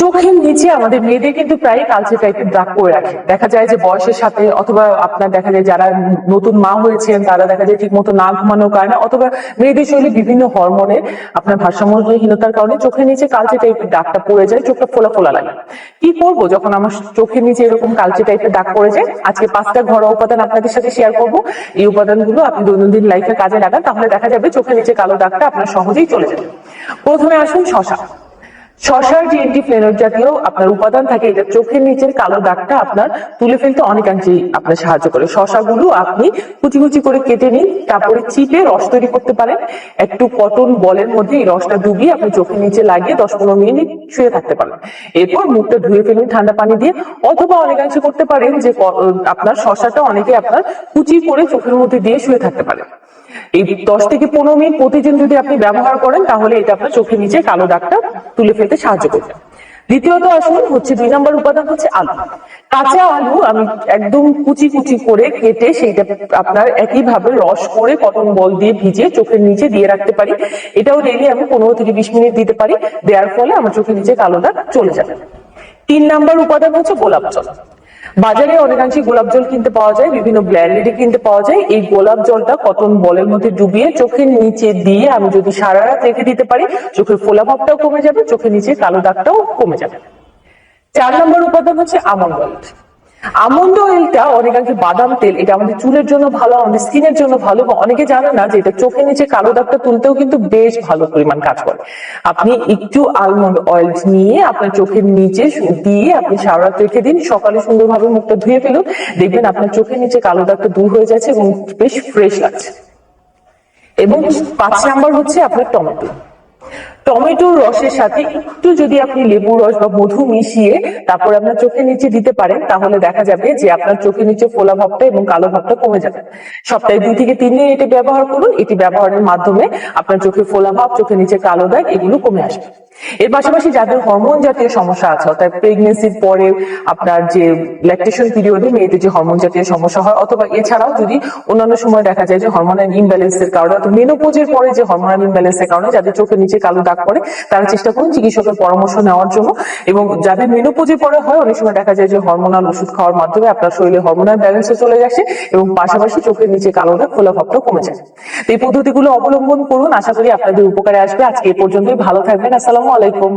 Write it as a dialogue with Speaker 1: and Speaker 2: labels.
Speaker 1: চোখের নিচে আমাদের মেয়েদের কিন্তু প্রায় কালচে টাইপের দাগ করে রাখে। দেখা যায় যে বয়সের সাথে অথবা আপনার দেখা যায় যারা নতুন মা হয়েছেন, তারা দেখা যায় ঠিক মতো না ঘুমানোর কারণে অথবা মেয়েদের শরীরে বিভিন্ন হরমোনের আপনার ভারসাম্যহীনতার কারণে চোখের নিচে কালচে টাইপের দাগটা পড়ে যায়, চোখটা ফোলা ফোলা লাগে। কি করব যখন আমার চোখের নিচে এরকম কালচে টাইপের দাগ পড়ে যায়? আজকে পাঁচটা ঘরোয়া উপাদান আপনাদের সাথে শেয়ার করব। এই উপাদানগুলো আপনি দৈনন্দিন লাইফে কাজে লাগান, তাহলে দেখা যাবে চোখের নিচে কালো দাগটা আপনার সহজেই চলে যাবে। প্রথমে আসুন শশা। শশার যে ফ্লেনর জাতীয় আপনার উপাদান থাকে, এটা চোখের নিচের কালো দাগটা আপনার তুলে ফেলতে অনেকাংশেই আপনার সাহায্য করে। শশাগুলো আপনি কুচি কুচি করে কেটে নিন তারপরে চিপে রস তৈরি করতে পারেন। একটু কটন বলের মধ্যে এই রসটা ডুবিয়ে আপনি চোখের নিচে লাগিয়ে দশ পনেরো মিনিট শুয়ে থাকতে পারেন। এরপর মুখটা ধুয়ে ফেলুন ঠান্ডা পানি দিয়ে, অথবা অনেকাংশে করতে পারেন যে আপনার শশাটা অনেকে আপনার কুচি করে চোখের মধ্যে দিয়ে শুয়ে থাকতে পারেন। এই দশ থেকে পনেরো মিনিট প্রতিদিন যদি আপনি ব্যবহার করেন, তাহলে এটা আপনার চোখের নিচে কালো দাগটা তুলে ফেলতে সাহায্য করবে। দ্বিতীয়ত আসুন, হচ্ছে দুই নম্বর উপাদান হচ্ছে আলু। কাঁচা আলু আমি একদম কুচি কুচি করে কেটে সেইটা আপনার একইভাবে রস করে কটন বল দিয়ে ভিজিয়ে চোখের নিচে দিয়ে রাখতে পারি। এটাও ডেলি আমি পনেরো থেকে বিশ মিনিট দিতে পারি। দেওয়ার ফলে আমার চোখের নিচে কালো দাগ চলে যাবে। তিন নাম্বার উপাদান হচ্ছে গোলাপ জল। বাজারে অনেকাংশে গোলাপ জল কিনতে পাওয়া যায়, বিভিন্ন ব্র্যান্ডেডে কিনতে পাওয়া যায়। এই গোলাপ জলটা কটন বলের মধ্যে ডুবিয়ে চোখের নিচে দিয়ে আমি যদি সারা রাত রেখে দিতে পারি, চোখের ফোলাভাবটাও কমে যাবে, চোখের নিচে কালো দাগটাও কমে যাবে। চার নম্বর উপাদান হচ্ছে আমন্ড আমন্ড অয়েলটা অনেকাংশে বাদাম তেল, এটা আমাদের চুলের জন্য ভালো, আমাদের স্কিনের জন্য ভালো, এবং অনেকে জানে না যে এটা চোখের নিচে কালো দাগটা তুলতেও কিন্তু বেশ ভালো পরিমাণ কাজ করে। আপনি একটু আলমন্ড অয়েল নিয়ে আপনার চোখের নিচে দিয়ে আপনি সারা রাত রেখে দিন, সকালে সুন্দরভাবে মুখটা ধুয়ে ফেলুন, দেখবেন আপনার চোখের নিচে কালো দাগটা দূর হয়ে যাচ্ছে এবং বেশ ফ্রেশ লাগছে। এবং পাঁচ নাম্বার হচ্ছে আপনার টমেটো। টমেটোর রসের সাথে একটু যদি আপনি লেবুর রস বা মধু মিশিয়ে তারপর আপনার চোখের নিচে দিতে পারেন, তাহলে দেখা যাবে যে আপনার চোখের নিচে ফোলা ভাবটা এবং কালো ভাবটা কমে যাবে। সপ্তাহে দুই থেকে তিন দিন এটি ব্যবহার করুন। এটি ব্যবহারের মাধ্যমে আপনার চোখে ফোলা ভাব, চোখের নিচে কালো দাগ এগুলো কমে আসবে। এর পাশাপাশি যাদের হরমোন জাতীয় সমস্যা আছে, অর্থাৎ প্রেগনেন্সির পরে আপনার যে ল্যাকটেশন পিরিয়ডে মেয়েদের যে হরমোন জাতীয় সমস্যা হয়, অথবা এছাড়াও যদি অন্যান্য সময় দেখা যায় যে হরমোনাল ইমব্যালেন্সের কারণে অথবা মেনোপোজের পরে যে হরমোনাল ইমব্যালেন্সের কারণে যাদের চোখের নিচে কালো দাগ পড়ে তারা চেষ্টা করুন চিকিৎসকের পরামর্শ নেওয়ার জন্য। এবং যাদের মেনোপোজে পরে হয় অনেক সময় দেখা যায় যে হরমোনাল ওষুধ খাওয়ার মাধ্যমে আপনার শরীরে হরমোনাল ব্যালেন্সে চলে যাচ্ছে এবং পাশাপাশি চোখের নিচে কালোটা খোলা ভাবটা কমে যায়। এই পদ্ধতিগুলো অবলম্বন করুন। আশা করি আপনাদের উপকারে আসবে। আজকে এ পর্যন্তই। ভালো থাকবেন। আসসালামু আলাইকুম।